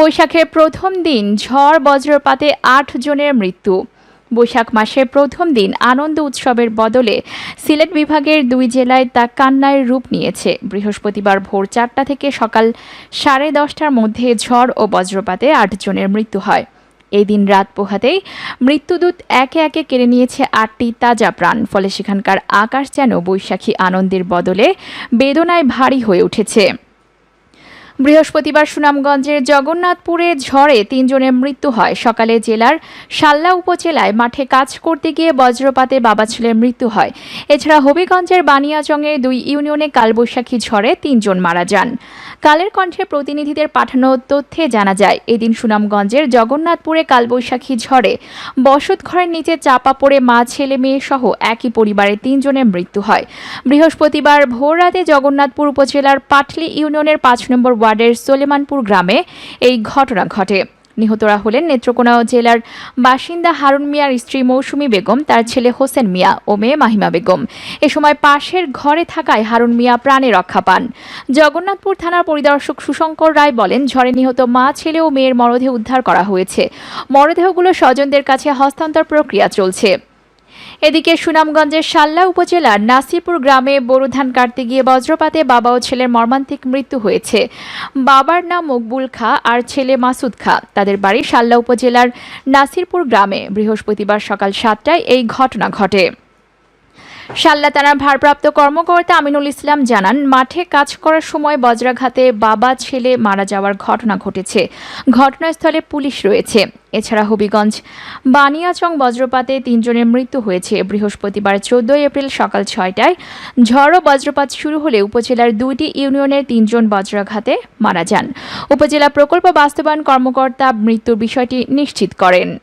বৈশাখের প্রথম দিন ঝড় বজ্রপাতে আট জনের মৃত্যু। বৈশাখ মাসের প্রথম দিন আনন্দ উৎসবের বদলে সিলেট বিভাগের দুই জেলায় তা কান্নায় রূপ নিয়েছে। বৃহস্পতিবার ভোর চারটা থেকে সকাল সাড়ে দশটার মধ্যে ঝড় ও বজ্রপাতে আট জনের মৃত্যু হয়। এই দিন রাত পোহাতেই মৃত্যুদূত একে একে কেড়ে নিয়েছে আটটি তাজা প্রাণ, ফলে সেখানকার আকাশ যেন বৈশাখী আনন্দের বদলে বেদনায় ভারী হয়ে উঠেছে। বৃহস্পতিবার সুনামগঞ্জের জগন্নাথপুরে ঝড়ে তিনজনের মৃত্যু হয়। সকালে জেলার সাল্লা উপজেলায় মাঠে কাজ করতে গিয়ে বজ্রপাতে বাবা ছেলের মৃত্যু হয়। এছাড়া হবিগঞ্জের বানিয়াচংয়ের দুই ইউনিয়নে কালবৈশাখী ঝড়ে তিনজন মারা যান। কালের কণ্ঠে প্রতিনিধিদের পাঠানো তথ্যে জানা যায়, এদিন সুনামগঞ্জের জগন্নাথপুরে কালবৈশাখী ঝড়ে বসত ঘরের নিচে চাপা পড়ে মা, ছেলে, মেয়ে সহ একই পরিবারের তিনজনের মৃত্যু হয়। বৃহস্পতিবার ভোররাতে জগন্নাথপুর উপজেলার পাটলি ইউনিয়নের পাঁচ নম্বর ওয়ার্ডের সোলেমানপুর গ্রামে এই ঘটনা ঘটে। নিহতরা হলেন নেত্রকোনা জেলার বাসিন্দা হারুন মিয়ার স্ত্রী মৌসুমী বেগম, তার ছেলে হোসেন মিয়া ও মেয়ে মাহিমা বেগম। এ সময় পাশের ঘরে থাকায় হারুন মিয়া প্রাণে রক্ষা পান। জগন্নাথপুর থানার পরিদর্শক সুশঙ্কর রায় বলেন, ঝড়ে নিহত মা, ছেলে ও মেয়ের মরদেহ উদ্ধার করা হয়েছে। মরদেহগুলো স্বজনদের কাছে হস্তান্তর প্রক্রিয়া চলছে। এদিকে সুনামগঞ্জের সাল্লা উপজেলার নাসিরপুর গ্রামে বোরো ধান কাটতে গিয়ে বজ্রপাতে বাবা ও ছেলের মর্মান্তিক মৃত্যু হয়েছে। বাবার নাম মকবুল খা আর ছেলে মাসুদ খা। তাদের বাড়ি সাল্লা উপজেলার নাসিরপুর গ্রামে বৃহস্পতিবার সকাল সাতটায় এই ঘটনা ঘটে। সাল্লা থানার ভারপ্রাপ্ত কর্মকর্তা আমিনুল ইসলাম জানান, মাঠে কাজ করার সময় বজ্রাঘাতে বাবা, ছেলে মারা যাওয়ার ঘটনা ঘটেছে। ঘটনাস্থলে পুলিশ রয়েছে। এছাড়া হবিগঞ্জ বানিয়াচং বজ্রপাতে তিনজনের মৃত্যু হয়েছে। বৃহস্পতিবার চোদ্দই এপ্রিল সকাল ছয়টায় ঝড় বজ্রপাত শুরু হলে উপজেলার দুইটি ইউনিয়নের তিনজন বজ্রাঘাতে মারা যান। উপজেলা প্রকল্প বাস্তবায়ন কর্মকর্তা মৃত্যুর বিষয়টি নিশ্চিত করেন।